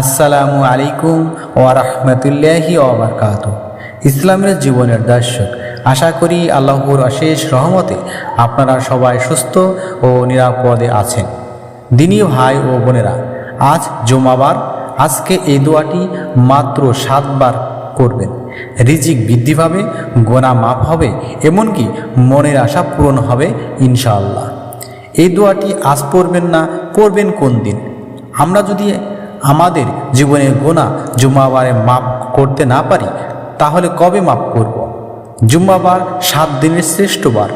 আসসালামু আলাইকুম ওয়া রাহমাতুল্লাহি ওয়া ইসলামের জীবনের দর্শক, আশা করি আল্লাহর অশেষ রহমতে আপনারা সবাই সুস্থ ও নিরাপদে আছেন। দিনী ভাই ও বোনেরা, আজ জমাবার, আজকে এই দোয়াটি মাত্র সাতবার করবেন। রিজিক বৃদ্ধি পাবে, গোনা মাপ হবে, এমনকি মনের আশা পূরণ হবে ইনশাআল্লাহ। এই দোয়াটি আজ পড়বেন না, করবেন কোন দিন? আমরা যদি আমাদের জীবনের গোনা জুম্মাবারে মাপ করতে না পারি, তাহলে কবে মাপ করব। জুম্মাবার সাত দিনের শ্রেষ্ঠ বার।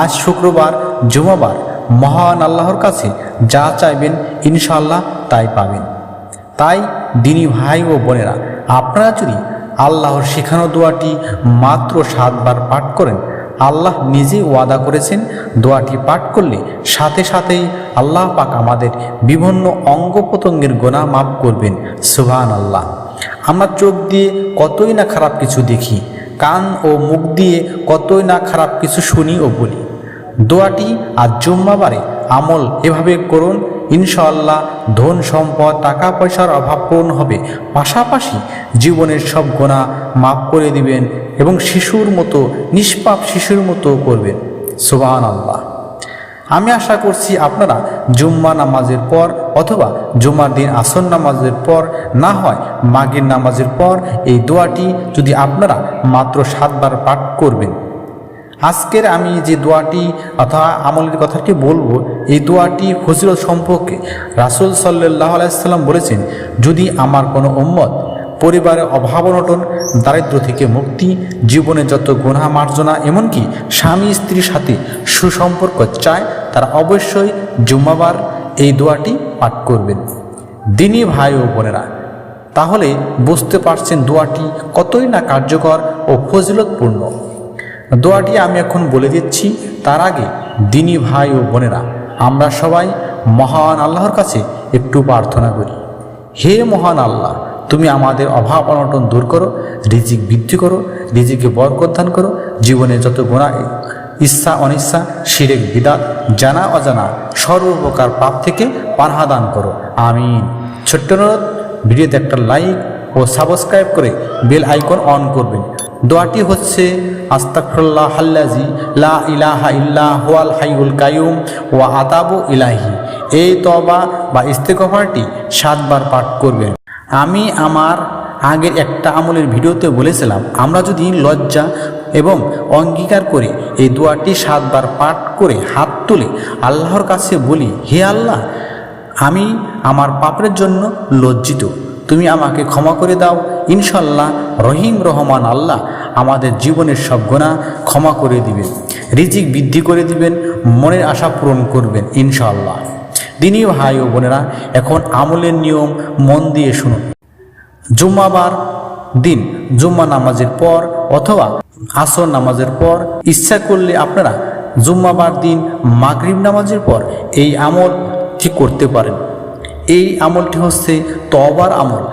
আজ শুক্রবার জুমাবার মহান আল্লাহর কাছে যা চাইবেন ইনশাল্লাহ তাই পাবেন। তাই দিনী ভাই ও বোনেরা, আপনারা যদি আল্লাহর শেখানো দোয়াটি মাত্র সাতবার পাঠ করেন আল্লাহ নিজেই ওয়াদা করেছেন, দোয়াটি পাঠ করলে সাথে সাথেই আল্লাহ পাক আমাদের বিভিন্ন অঙ্গ প্রত্যঙ্গের গোনা মাফ করবেন। সুবহান আল্লাহ আমরা চোখ দিয়ে কতই না খারাপ কিছু দেখি, কান ও মুখ দিয়ে কতই না খারাপ কিছু শুনি ও বলি। দোয়াটি আর জুম্মাবারে আমল এভাবে করুন ইনশাআল্লাহ ধন সম্পদ, টাকা পয়সার অভাব পূরণ হবে। পাশাপাশি জীবনের সব গোনা মাফ করে দিবেন এবং শিশুর মতো, নিষ্পাপ শিশুর মতো করবেন। সুবাহান আল্লাহ আমি আশা করছি আপনারা জুম্মা নামাজের পর অথবা জুম্মার দিন আসন নামাজের পর, না হয় মাগের নামাজের পর, এই দোয়াটি যদি আপনারা মাত্র সাতবার পাঠ করবেন। আজকের আমি যে দোয়াটি অথবা আমলের কথাটি বলব, এই দোয়াটি ফজিলত সম্পর্কে রাসুল সাল্লাহ আলাইসাল্লাম বলেছেন, যদি আমার কোনো উম্মত পরিবারের অভাব অনটন, দারিদ্র থেকে মুক্তি, জীবনে যত গুণা মার্জনা, এমনকি স্বামী স্ত্রীর সাথে সুসম্পর্ক চায়, তারা অবশ্যই জুম্মাবার এই দোয়াটি পাঠ করবেন। দিনী ভাই ও বোনেরা, তাহলে বুঝতে পারছেন দোয়াটি কতই না কার্যকর ও ফজিলতপূর্ণ। দোয়াটি আমি এখন বলে দিচ্ছি, তার আগে দিনী ভাই ও বোনেরা, আমরা সবাই মহান আল্লাহর কাছে একটু প্রার্থনা করি। হে মহান আল্লাহ, তুমি আমাদের অভাব অনটন দূর করো, রিজিক বৃদ্ধি করো, রিজিকে বরকত করো, জীবনে যত গোনা ইচ্ছা, অনিচ্ছা, শিরেক, বিদাত, জানা, অজানা, সর্বপ্রকার পাপ থেকে পানহা দান করো। আমিন। ছোট্ট অনুরোধ, ভিডিওতে একটা লাইক ও সাবস্ক্রাইব করে বেল আইকন অন করবেন। দোয়াটি হচ্ছে আস্তাকফুল্লাহ হাল্লাজি লা ইলাহা ইল্লা হুয়াল হাইউল কায়ুম ওয়া আতাবু ইলাহি এই তবা বা ইস্তেকফারটি সাতবার পাঠ করবেন। আমি আমার আগের একটা আমলের ভিডিওতে বলেছিলাম, আমরা যদি লজ্জা এবং অঙ্গীকার করে এই দোয়াটি সাতবার পাঠ করে হাত তুলে আল্লাহর কাছে বলি, হে আল্লাহ, আমি আমার পাপের জন্য লজ্জিত। তুমি আমাকে ক্ষমা করে দাও। ইনশাল্লাহ রহিম রহমান আল্লাহ আমাদের জীবনের সব গোনা ক্ষমা করে দিবেন, রিজিক বৃদ্ধি করে দিবেন, মনের আশা পূরণ করবেন ইনশাল্লাহ দিনী ভাই ও বোনেরা, এখন আমলের নিয়ম মন দিয়ে শুনুন। জুম্মাবার দিন, জুম্মা নামাজের পর অথবা আসর নামাজের পর ইচ্ছা করলে আপনারা জুম্মাবার দিন মাগরিব নামাজের পর এই আমল ঠিক করতে পারেন। এই আমলটি হচ্ছে তবার আমল।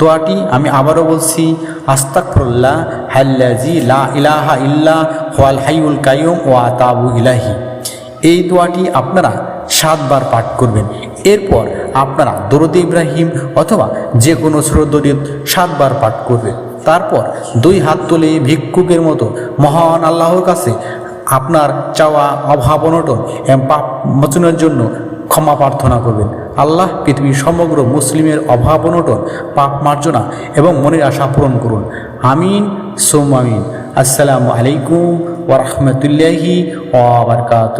দোয়াটি আমি আবারও বলছি আস্তাকফরুল্লাহ হাল্লাজি লা ইলাহা ইল্লা হাইউল কাইয়ুম ওয়া তাবু ইলাহি এই দোয়াটি আপনারা সাতবার পাঠ করবেন। এরপর আপনারা দরদ ইব্রাহিম অথবা যে কোনো স্রোদরিদ সাতবার পাঠ করবেন। তারপর দুই হাত তুলে ভিক্ষুকের মতো মহান আল্লাহর কাছে আপনার চাওয়া, অভাব, অনটন এবং পাপ মোচনের জন্য ক্ষমা প্রার্থনা করবেন। আল্লাহ পৃথিবীর সমগ্র মুসলিমের অভাব অনটন, পাপ মার্জনা এবং মনের আশা পূরণ করুন। আমিন সোম আমিন। আসসালামু আলাইকুম ওরহমতুল্লাহি ওবরকাত